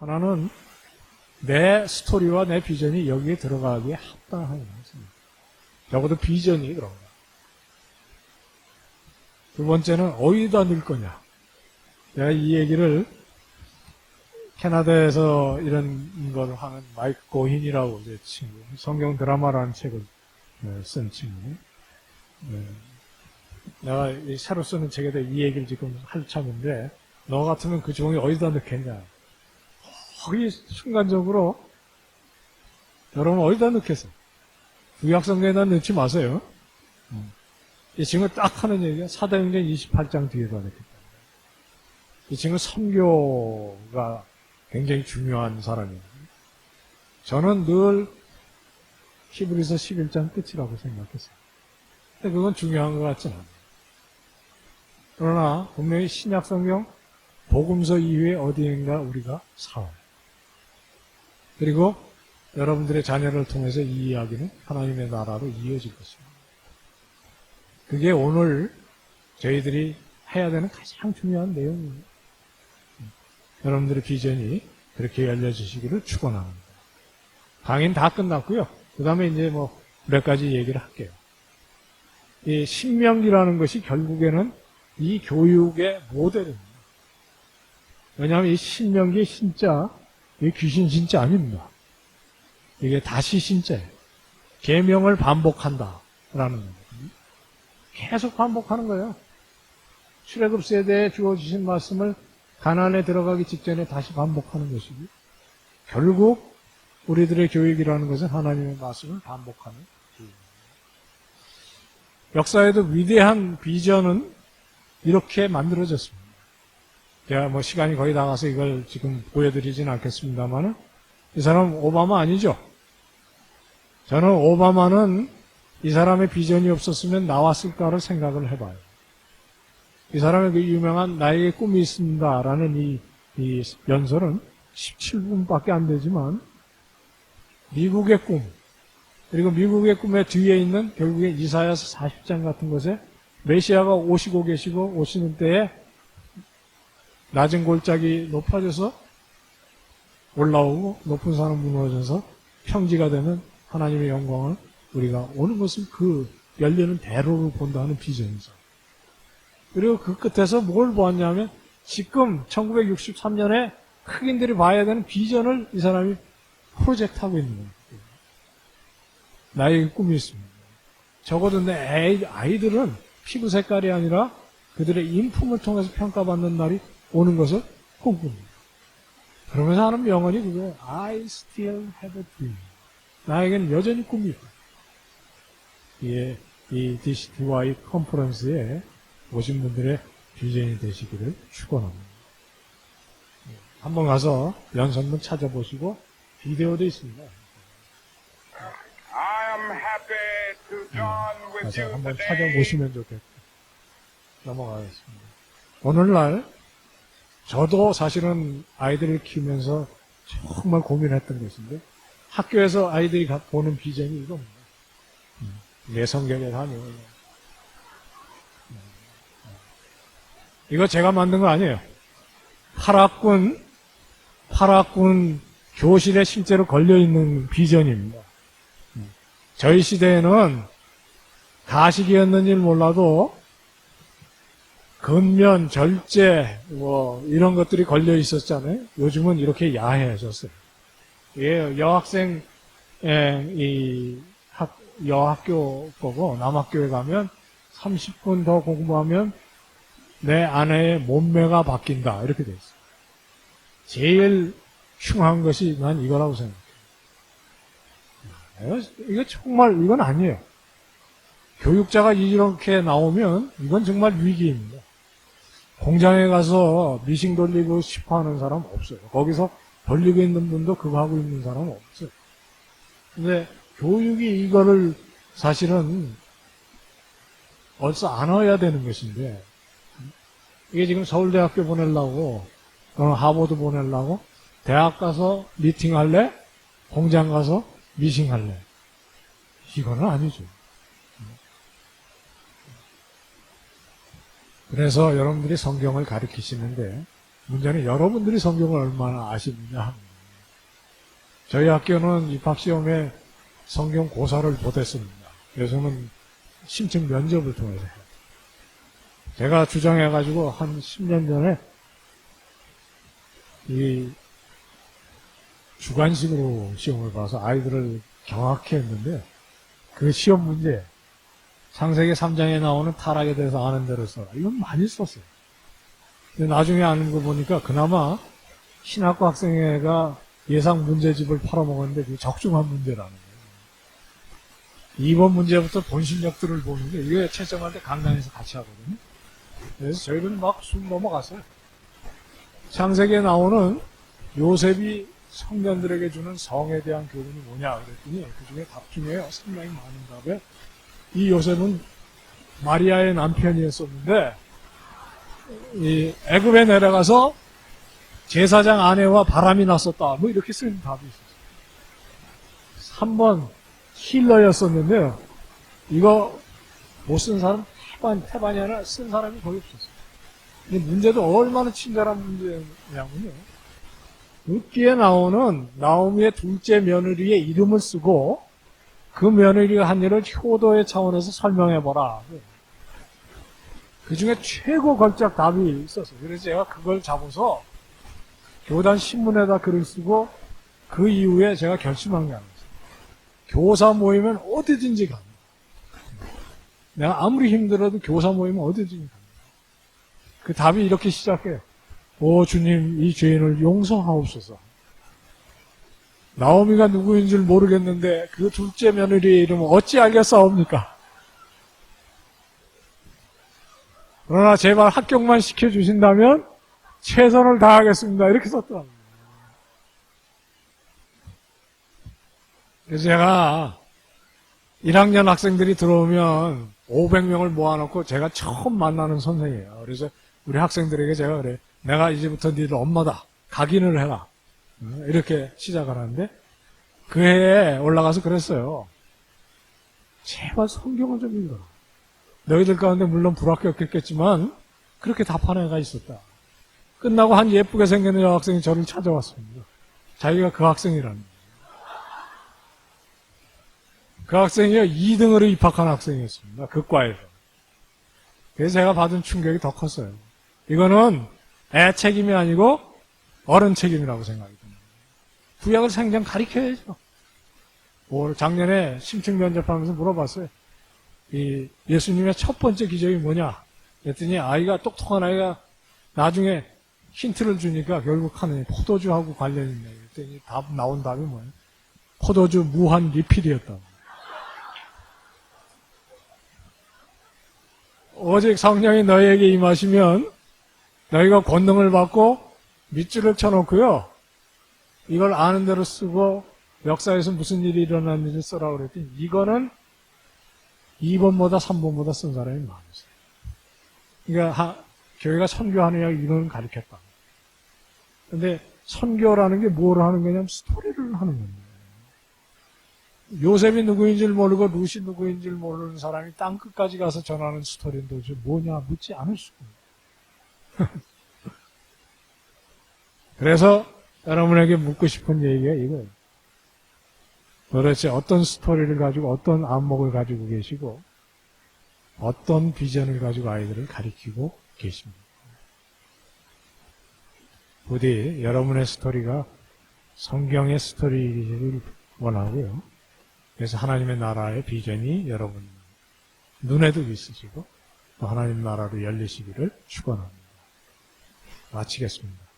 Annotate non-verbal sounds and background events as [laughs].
하나는 내 스토리와 내 비전이 여기에 들어가기에 합당한 것입니다. 적어도 비전이 그런 거야. 두 번째는 어디다 넣을 거냐. 내가 이 얘기를 캐나다에서 이런 걸 하는 마이크 고힌이라고 제 친구, 성경 드라마라는 책을 네, 쓴 친구. 네. 내가 이 새로 쓰는 책에 대해 이 얘기를 지금 할 참인데, 너 같으면 그 종이 어디다 넣겠냐. 거기 순간적으로, 여러분 어디다 넣겠어요? 구약성경에다 넣지 마세요. 음. 이 친구 딱 하는 얘기가 사도행전 28장 뒤에다 넣겠다. 이 친구 선교가 굉장히 중요한 사람이에요. 저는 늘 히브리서 11장 끝이라고 생각했어요. 근데 그건 중요한 것 같지는 않아요. 그러나 분명히 신약 성경 복음서 이후에 어디인가 우리가 살아요. 그리고 여러분들의 자녀를 통해서 이 이야기는 하나님의 나라로 이어질 것입니다. 그게 오늘 저희들이 해야 되는 가장 중요한 내용입니다. 여러분들의 비전이 그렇게 열려지시기를 축원합니다. 강의는 다 끝났고요. 그 다음에 이제 뭐 몇 가지 얘기를 할게요. 이 신명기라는 것이 결국에는 이 교육의 모델입니다. 왜냐하면 이 신명기 신자, 이 귀신 진짜 아닙니다. 이게 다시 신자예요. 계명을 반복한다라는 겁니다. 계속 반복하는 거예요. 출애굽 세대에 주어주신 말씀을 가난에 들어가기 직전에 다시 반복하는 것이고 결국 우리들의 교육이라는 것은 하나님의 말씀을 반복하는 교육입니다. 역사에도 위대한 비전은 이렇게 만들어졌습니다. 제가 뭐 시간이 거의 나가서 이걸 지금 보여드리진 않겠습니다만 이 사람 오바마 아니죠? 저는 오바마는 이 사람의 비전이 없었으면 나왔을까를 생각을 해봐요. 이 사람의 그 유명한 나에게 꿈이 있습니다라는 이, 이 연설은 17분밖에 안 되지만 미국의 꿈 그리고 미국의 꿈의 뒤에 있는 결국에 이사야서 40장 같은 것에 메시아가 오시고 계시고 오시는 때에 낮은 골짜기 높아져서 올라오고 높은 산은 무너져서 평지가 되는 하나님의 영광을 우리가 오는 것을 그 열리는 대로로 본다는 비전이죠. 그리고 그 끝에서 뭘 보았냐면 지금 1963년에 흑인들이 봐야 되는 비전을 이 사람이 프로젝트하고 있는 거예요. 나에게 꿈이 있습니다. 적어도 내 아이- 아이들은 피부 색깔이 아니라 그들의 인품을 통해서 평가받는 날이 오는 것을 꿈꿉니다. 그러면서 하는 명언이 그거예요. I still have a dream. 나에게는 여전히 꿈이 있다. 예, 이 DCTY 컨퍼런스에 오신 분들의 비전이 되시기를 축원합니다. 예, 한번 가서 연설문 찾아보시고 비디오도 있습니다. I am happy to join with 가서 한번. 찾아보시면 좋겠고 넘어가겠습니다. 오늘날 저도 사실은 아이들을 키우면서 정말 고민했던 것인데 학교에서 아이들이 가- 보는 비전이 이겁니다. 음, 내 성경에 다녀. 음, 이거 제가 만든 거 아니에요. 파락군, 파락군 교실에 실제로 걸려있는 비전입니다. 음, 저희 시대에는 가식이었는지 몰라도 근면, 절제, 뭐 이런 것들이 걸려 있었잖아요. 요즘은 이렇게 야해졌어요. 예, 여학생 이 학, 여학교 거고 남학교에 가면 30분 더 공부하면 내 아내의 몸매가 바뀐다 이렇게 돼 있어요. 제일 흉한 것이 난 이거라고 생각해요. 이거, 이거 정말 이건 아니에요. 교육자가 이렇게 나오면 이건 정말 위기입니다. 공장에 가서 미싱 돌리고 싶어 하는 사람 없어요. 거기서 돌리고 있는 분도 그거 하고 있는 사람 없어요. 근데 교육이 이거를 사실은 벌써 안아야 되는 것인데 이게 지금 서울대학교 보내려고 어, 하버드 보내려고 대학 가서 미팅 할래? 공장 가서 미싱 할래? 이거는 아니죠. 그래서 여러분들이 성경을 가르치시는데 문제는 여러분들이 성경을 얼마나 하는 거예요. 저희 학교는 입학시험에 성경 고사를 못했습니다. 그래서는 심층 면접을 통해서. 제가 주장해가지고 한 10년 전에 이 주관식으로 시험을 봐서 아이들을 경악해 했는데 그 시험 문제 창세기 3장에 나오는 타락에 대해서 아는 대로 써라. 이건 많이 썼어요. 근데 나중에 아는 거 보니까 그나마 신학과 학생회가 예상 문제집을 팔아먹었는데 그게 적중한 문제라는 거예요. 2번 문제부터 본실력들을 보는데 이게 채점할 때 강단에서 같이 하거든요. 그래서 저희는 막 숨 넘어갔어요. 창세기에 나오는 요셉이 청년들에게 주는 성에 대한 교훈이 뭐냐 그랬더니 그 중에 답 중에 상당히 많은 답에 이 요셉은 마리아의 남편이었었는데 이 애굽에 내려가서 제사장 아내와 바람이 났었다. 뭐 이렇게 쓰는 답이 있었어요. 3번 힐러였었는데요. 이거 못 쓴 사람 태반, 태반이 아니라 쓴 사람이 거의 없었어요. 근데 문제도 얼마나 친절한 문제냐면요. 룻기에 나오는 나오미의 둘째 며느리의 이름을 쓰고 그 며느리가 한 일을 효도의 차원에서 설명해보라. 그 중에 최고 걸작 답이 있었어요. 그래서 제가 그걸 잡아서 교단 신문에다 글을 쓰고 그 이후에 제가 결심한 게 아니었어요. 교사 모이면 어디든지 갑니다. 내가 아무리 힘들어도 교사 모이면 어디든지 갑니다. 그 답이 이렇게 시작해요. 오 주님 이 죄인을 용서하옵소서. 나오미가 누구인 줄 모르겠는데 그 둘째 며느리의 이름은 어찌 알겠사옵니까? 그러나 제발 합격만 시켜주신다면 최선을 다하겠습니다. 이렇게 썼더랍니다. 그래서 제가 1학년 학생들이 들어오면 500명을 모아놓고 제가 처음 만나는 선생이에요. 그래서 우리 학생들에게 제가 그래. 내가 이제부터 니들 엄마다. 각인을 해라. 어, 이렇게 시작을 하는데 그 해에 올라가서 그랬어요. 제발 성경을 좀 읽어라. 너희들 가운데 물론 불합격했겠지만 그렇게 답한 애가 있었다. 끝나고 한 예쁘게 생긴 여학생이 저를 찾아왔습니다. 자기가 그 학생이라는. 그 학생이 2등으로 입학한 학생이었습니다. 그 과에서. 그래서 제가 받은 충격이 더 컸어요. 이거는 애 책임이 아니고 어른 책임이라고 듭니다. 구약을 생전 가리켜야죠. 올 작년에 심층 면접하면서 물어봤어요. 이 예수님의 첫 번째 기적이 뭐냐? 그랬더니 아이가 똑똑한 아이가 나중에 힌트를 주니까 결국 하는 포도주하고 관련 있네. 그랬더니 답 나온 답이 뭐예요? 포도주 무한 리필이었다고. 오직 성령이 너희에게 임하시면 너희가 권능을 받고 밑줄을 쳐놓고요. 이걸 아는 대로 쓰고 역사에서 무슨 일이 일어났는지 써라 그랬더니 이거는 2번보다 3번보다 쓴 사람이 많았어요. 그러니까 하- 교회가 선교하느냐 이건 가르쳤다. 근데 선교라는 게뭘 하는 거냐면 스토리를 하는 겁니다. 요셉이 누구인 줄 모르고 루시 누구인 줄 모르는 사람이 땅 끝까지 가서 전하는 스토리는 도대체 뭐냐 묻지 않을 수가 없어요. [laughs] 그래서 여러분에게 묻고 싶은 얘기가 이거예요. 도대체 어떤 스토리를 가지고 어떤 안목을 가지고 계시고 어떤 비전을 가지고 아이들을 가리키고 계십니까? 부디 여러분의 스토리가 성경의 스토리를 원하고요. 그래서 하나님의 나라의 비전이 여러분 눈에도 있으시고 또 하나님 나라로 열리시기를 축원합니다. 마치겠습니다.